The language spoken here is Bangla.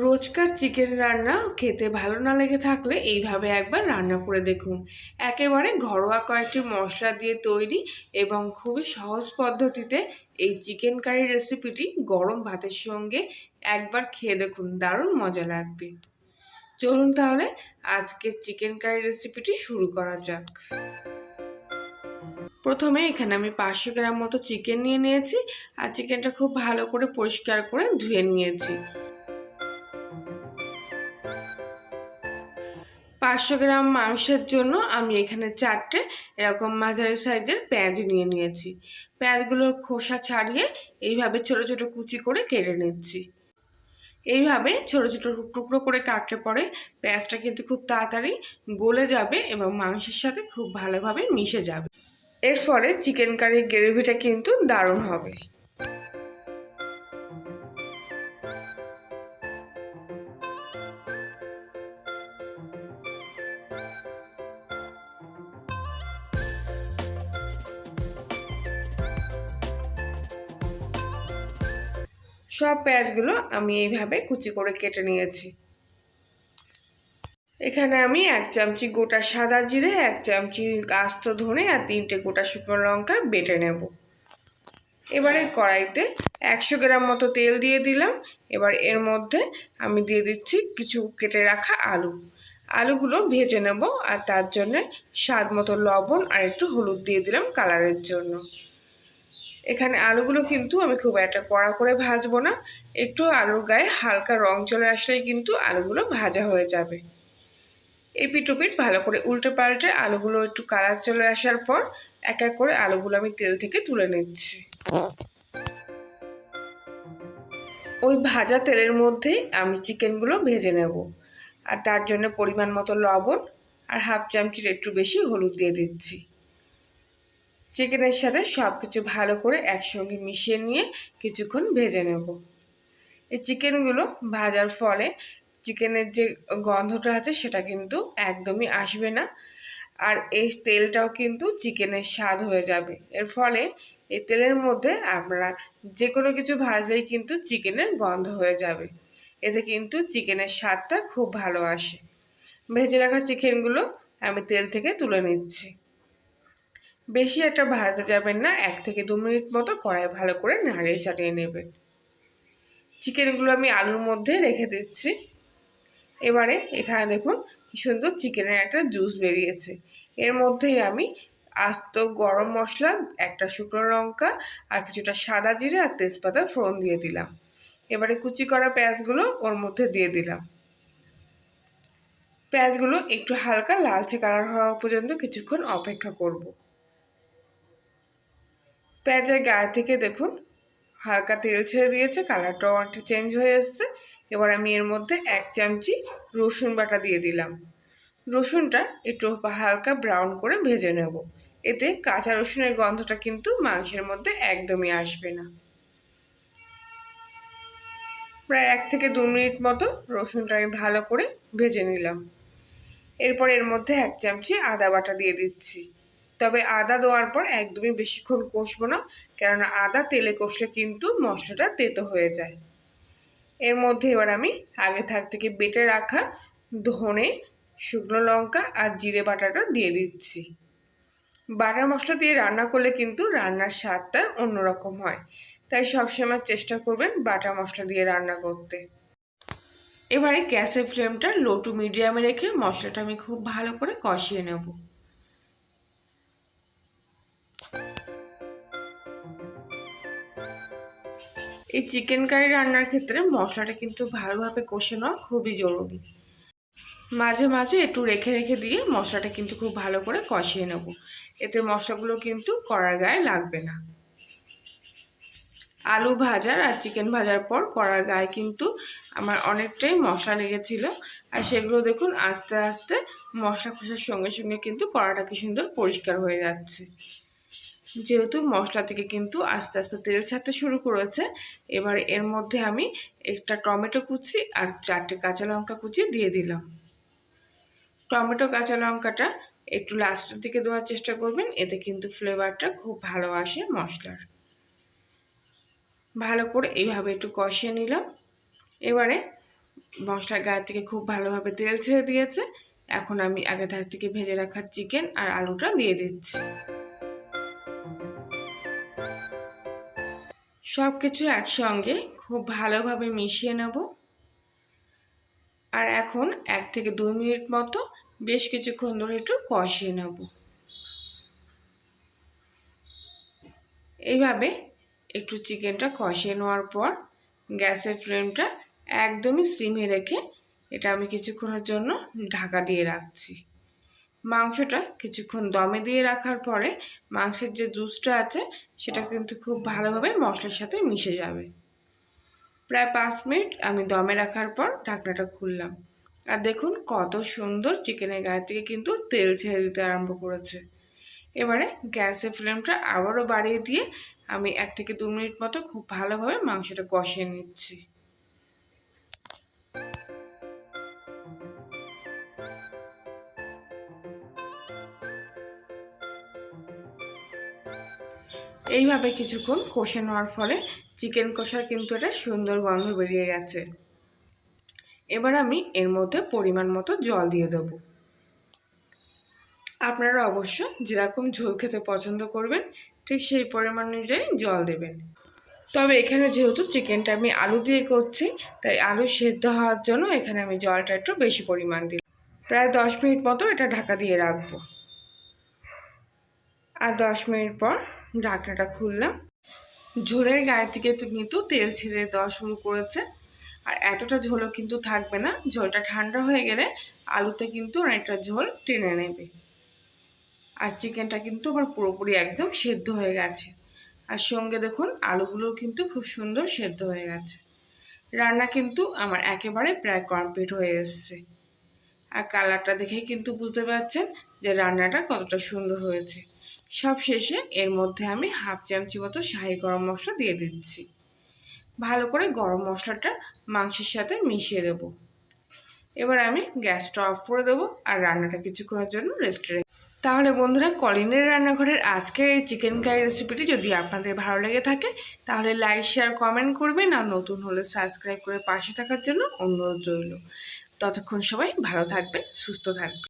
রোজকার চিকেন রান্না খেতে ভালো না লেগে থাকলে এইভাবে একবার রান্না করে দেখুন। একেবারে ঘরোয়া কয়েকটি মশলা দিয়ে তৈরি এবং খুবই সহজ পদ্ধতিতে এই চিকেন কারি রেসিপিটি গরম ভাতের সঙ্গে একবার খেয়ে দেখুন, দারুণ মজা লাগবে। চলুন তাহলে আজকের চিকেন কারি রেসিপিটি শুরু করা যাক। প্রথমে এখানে আমি পাঁচশো গ্রাম মতো চিকেন নিয়ে নিয়েছি আর চিকেনটা খুব ভালো করে পরিষ্কার করে ধুয়ে নিয়েছি। পাঁচশো গ্রাম মাংসের জন্য আমি এখানে চারটে এরকম মাঝারি সাইজের পেঁয়াজ নিয়ে নিয়েছি। পেঁয়াজগুলোর খোসা ছাড়িয়ে এইভাবে ছোট ছোট কুচি করে কেটে নিচ্ছি। এইভাবে ছোট ছোট টুকরো করে কাটলে পরে পেঁয়াজটা কিন্তু খুব তাড়াতাড়ি গলে যাবে এবং মাংসের সাথে খুব ভালোভাবে মিশে যাবে। এর ফলে চিকেন কারির গ্রেভিটা কিন্তু দারুণ হবে। সব পেঁয়াজগুলো আমি এইভাবে কুচি করে কেটে নিয়েছি। এখানে আমি এক চামচি গোটা সাদা জিরে, এক চামচি আস্ত ধনে আর তিনটে গোটা শুকনো লঙ্কা বেটে নেব। এবারে কড়াইতে একশো গ্রাম মতো তেল দিয়ে দিলাম। এবার এর মধ্যে আমি দিয়ে দিচ্ছি কিছু কেটে রাখা আলু। আলুগুলো ভেজে নেব আর তার জন্য স্বাদ মতো লবণ আর একটু হলুদ দিয়ে দিলাম কালারের জন্য। এখানে আলুগুলো কিন্তু আমি খুব একটা কড়া করে ভাজবো না। একটু আলুর গায়ে হালকা রং চলে আসলেই কিন্তু আলুগুলো ভাজা হয়ে যাবে। এপিট ওপিট ভালো করে উল্টে পাল্টে আলুগুলো একটু কালার চলে আসার পর এক এক করে আলুগুলো আমি তেল থেকে তুলে নিচ্ছি। ওই ভাজা তেলের মধ্যেই আমি চিকেনগুলো ভেজে নেব। আর তার জন্য পরিমাণ মতো লবণ আর হাফ চামচির একটু বেশি হলুদ দিয়ে দিচ্ছি। চিকেনের সাথে সব কিছু ভালো করে একসঙ্গে মিশিয়ে নিয়ে কিছুক্ষণ ভেজে নেব। এই চিকেনগুলো ভাজার ফলে চিকেনের যে গন্ধটা আছে সেটা কিন্তু একদমই আসবে না। আর এই তেলটাও কিন্তু চিকেনের স্বাদ হয়ে যাবে। এর ফলে এই তেলের মধ্যে আমরা যে কোনো কিছু ভাজলেই কিন্তু চিকেনের গন্ধ হয়ে যাবে। এতে কিন্তু চিকেনের স্বাদটা খুব ভালো আসে। ভেজে রাখা চিকেনগুলো আমি তেল থেকে তুলে নিচ্ছি। বেশি একটা ভাজতে যাবেন না, এক থেকে দু মিনিট মতো কড়াই ভালো করে নাড়িয়ে চাটিয়ে নেবেন। চিকেনগুলো আমি আলুর মধ্যে রেখে দিচ্ছি। এবারে এখানে দেখুন কি সুন্দর চিকেনের একটা জুস বেরিয়েছে। এর মধ্যেই আমি আস্ত গরম মশলা, একটা শুকনো লঙ্কা, আর কিছুটা সাদা জিরে আর তেজপাতা ফোড়ন দিয়ে দিলাম। এবারে কুচি করা পেঁয়াজগুলো ওর মধ্যে দিয়ে দিলাম। পেঁয়াজগুলো একটু হালকা লালচে কালার হওয়া পর্যন্ত কিছুক্ষণ অপেক্ষা করব। পেঁয়াজের গায়ে থেকে দেখুন হালকা তেল ছেড়ে দিয়েছে, কালারটাও অনেকটা চেঞ্জ হয়ে এসছে। এবার আমি এর মধ্যে এক চামচি রসুন বাটা দিয়ে দিলাম। রসুনটা একটু হালকা ব্রাউন করে ভেজে নেব। এতে কাঁচা রসুনের গন্ধটা কিন্তু মাংসের মধ্যে একদমই আসবে না। প্রায় এক থেকে দু মিনিট মতো রসুনটা আমি ভালো করে ভেজে নিলাম। এরপর এর মধ্যে এক চামচি আদা বাটা দিয়ে দিচ্ছি। তবে আদা দেওয়ার পর একদমই বেশিক্ষণ কষবো না, কেননা আদা তেলে কষলে কিন্তু মশলাটা তেতো হয়ে যায়। এর মধ্যে এবার আমি আগে থাক থেকে বেটে রাখা ধনে, শুকনো লঙ্কা আর জিরে বাটাটা দিয়ে দিচ্ছি। বাটা মশলা দিয়ে রান্না করলে কিন্তু রান্নার স্বাদটা অন্যরকম হয়, তাই সবসময় চেষ্টা করবেন বাটা মশলা দিয়ে রান্না করতে। এবারে গ্যাসের ফ্লেমটা লো টু মিডিয়ামে রেখে মশলাটা আমি খুব ভালো করে কষিয়ে নেব। এই চিকেন কারি রান্নার ক্ষেত্রে মশলাটা কিন্তু ভালোভাবে কষে নেওয়া খুবই জরুরি। মাঝে মাঝে একটু রেখে রেখে দিয়ে মশলাটা কিন্তু খুব ভালো করে কষিয়ে নেব। এতে মশলাগুলো কিন্তু কড়ার গায়ে লাগবে না। আলু ভাজার আর চিকেন ভাজার পর কড়ার গায়ে কিন্তু আমার অনেকটাই মশলা লেগেছিলো। আর সেগুলো দেখুন আস্তে আস্তে মশলা খোসার সঙ্গে সঙ্গে কিন্তু কড়াটা কি সুন্দর পরিষ্কার হয়ে যাচ্ছে। যেহেতু মশলা থেকে কিন্তু আস্তে আস্তে তেল ছাড়তে শুরু করেছে, এবার এর মধ্যে আমি একটা টমেটো কুচি আর চারটে কাঁচা লঙ্কা কুচি দিয়ে দিলাম। টমেটো কাঁচা লঙ্কাটা একটু লাস্টের দিকে দেওয়ার চেষ্টা করবেন, এতে কিন্তু ফ্লেভারটা খুব ভালো আসে মশলার। ভালো করে এইভাবে একটু কষিয়ে নিলাম। এবারে মশলার গায়ে থেকে খুব ভালোভাবে তেল ছেড়ে দিয়েছে। এখন আমি আগে ধার থেকে ভেজে রাখা চিকেন আর আলুটা দিয়ে দিচ্ছি। সব কিছু একসঙ্গে খুব ভালোভাবে মিশিয়ে নেব। আর এখন এক থেকে দুই মিনিট মতো বেশ কিছুক্ষণ ধরে একটু কষিয়ে নেব। এইভাবে একটু চিকেনটা কষিয়ে নেওয়ার পর গ্যাসের ফ্লেমটা একদমই সিমে রেখে এটা আমি কিছুক্ষণের জন্য ঢাকা দিয়ে রাখছি। মাংসটা কিছুক্ষণ দমে দিয়ে রাখার পরে মাংসের যে জুসটা আছে, সেটা কিন্তু খুব ভালোভাবে মশলার সাথে মিশে যাবে। প্রায় পাঁচ মিনিট আমি দমে রাখার পর ঢাকনাটা খুললাম। আর দেখুন কত সুন্দর চিকেনের গায়ে থেকে কিন্তু তেল ছেড়ে দিতে আরম্ভ করেছে। এবারে গ্যাসের ফ্লেমটা আবারও বাড়িয়ে দিয়ে আমি এক থেকে দু মিনিট মতো খুব ভালোভাবে মাংসটা কষিয়ে নিচ্ছি। এইভাবে কিছুক্ষণ কষে নেওয়ার ফলে চিকেন কষার কিন্তু এটা সুন্দর গন্ধ বেরিয়ে গেছে। এবার আমি এর মধ্যে পরিমাণ মতো জল দিয়ে দেব। আপনারা অবশ্য যেরকম ঝোল খেতে পছন্দ করবেন, ঠিক সেই পরিমাণ অনুযায়ী জল দেবেন। তবে এখানে যেহেতু চিকেনটা আমি আলু দিয়ে করছি, তাই আলু সেদ্ধ হওয়ার জন্য এখানে আমি জলটা একটু বেশি পরিমাণ দিই প্রায় দশ মিনিট মতো এটা ঢাকা দিয়ে রাখব। আর দশ মিনিট পর ঢাকনাটা খুললাম। ঝোলের গায়ে থেকে কিন্তু তেল ছেড়ে দেওয়া শুরু করেছে। আর এতটা ঝোলও কিন্তু থাকবে না। ঝোলটা ঠান্ডা হয়ে গেলে আলুতে কিন্তু অনেকটা ঝোল টেনে নেবে। আর চিকেনটা কিন্তু আমার পুরোপুরি একদম সেদ্ধ হয়ে গেছে। আর সঙ্গে দেখুন, আলুগুলোও কিন্তু খুব সুন্দর সেদ্ধ হয়ে গেছে। রান্না কিন্তু আমার একেবারে প্রায় কমপ্লিট হয়ে এসছে। আর কালারটা দেখেই কিন্তু বুঝতে পারছেন যে রান্নাটা কতটা সুন্দর হয়েছে। সব শেষে এর মধ্যে আমি হাফ চামচি মতো শাহি গরম মশলা দিয়ে দিচ্ছি। ভালো করে গরম মশলাটা মাংসের সাথে মিশিয়ে দেব। এবার আমি গ্যাসটা অফ করে দেবো আর রান্নাটা কিছুক্ষণের জন্য রেস্টে রেখে তাহলে বন্ধুরা, কলিনের রান্নাঘরের আজকের এই চিকেন কারি রেসিপিটি যদি আপনাদের ভালো লেগে থাকে, তাহলে লাইক, শেয়ার, কমেন্ট করবেন আর নতুন হলে সাবস্ক্রাইব করে পাশে থাকার জন্য অনুরোধ রইল। ততক্ষণ সবাই ভালো থাকবেন, সুস্থ থাকবেন।